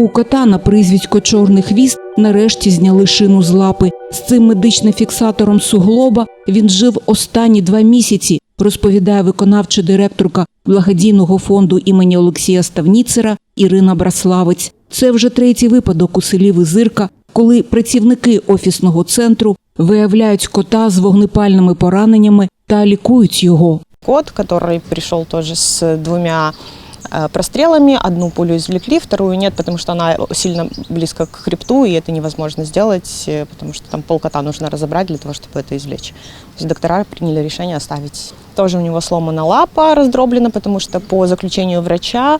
У кота на прізвисько Чорний хвіст нарешті зняли шину з лапи. З цим медичним фіксатором суглоба він жив останні два місяці, розповідає виконавча директорка благодійного фонду імені Олексія Ставніцера Ірина Браславець. Це вже третій випадок у селі Визирка, коли працівники офісного центру виявляють кота з вогнепальними пораненнями та лікують його. Кот, пришел тоже с двумя э, прострелами. Одну пулю извлекли, вторую нет, потому что она сильно близко к хребту, и это невозможно сделать, э, потому что там полкота нужно разобрать для того, чтобы это извлечь. То есть доктора приняли решение оставить. Тоже у него сломана лапа, раздроблена, потому что по заключению врача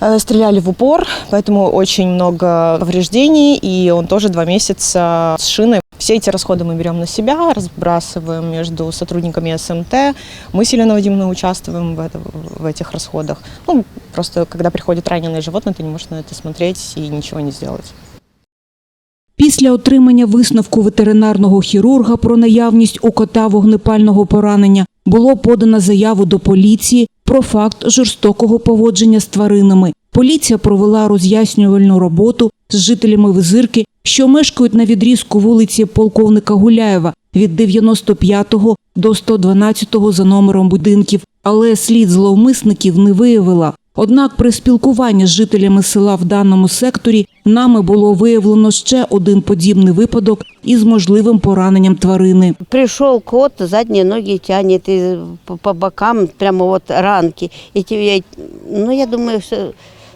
э, стреляли в упор, поэтому очень много повреждений, и он тоже два месяца с шиной. Все эти расходы мы берем на себя, разбрасываем между сотрудниками СМТ. Мы с Еленой Вадимовной участвуем в, это- в этих расходах. Ну, просто когда приходит раненое животное, ты не можешь на это смотреть и ничего не сделать. Після отримання висновку ветеринарного хірурга про наявність у кота вогнепального поранення було подано заяву до поліції про факт жорстокого поводження з тваринами. Поліція провела роз'яснювальну роботу з жителями Визирки, що мешкають на відрізку вулиці полковника Гуляєва від 95 до 112 за номером будинків, але слід зловмисників не виявила. Однак при спілкуванні з жителями села в даному секторі нами було виявлено ще один подібний випадок із можливим пораненням тварини. Пришел кот, задние ноги тянет и по, бокам прямо вот ранки. Тебе, ну, я думаю, что,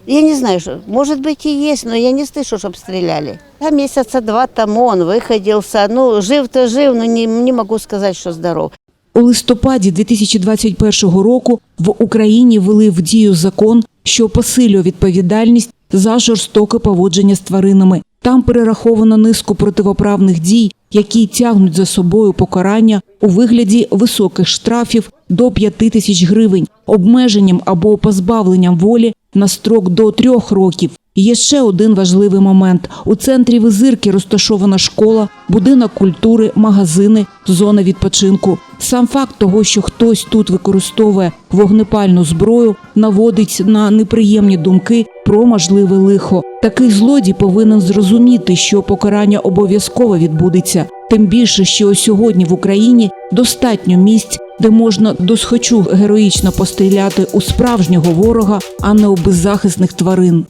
я не знаю, что, может быть и есть, но я не слышу, чтобы стреляли. А месяца два тому он выходился, ну, жив-то жив, но не, не могу сказать, что здоров. У листопаді 2021 року в Україні ввели в дію закон, що посилює відповідальність за жорстоке поводження з тваринами. Там перераховано низку противоправних дій, які тягнуть за собою покарання у вигляді високих штрафів до 5 тисяч гривень, обмеженням або позбавленням волі на строк до трьох років. Є ще один важливий момент: у центрі визирки розташована школа, будинок культури, магазини, зона відпочинку. Сам факт того, що хтось тут використовує вогнепальну зброю, наводить на неприємні думки про можливе лихо. Такий злодій повинен зрозуміти, що покарання обов'язково відбудеться. Тим більше, що сьогодні в Україні достатньо місць, де можна досхочу героїчно постріляти у справжнього ворога, а не у беззахисних тварин.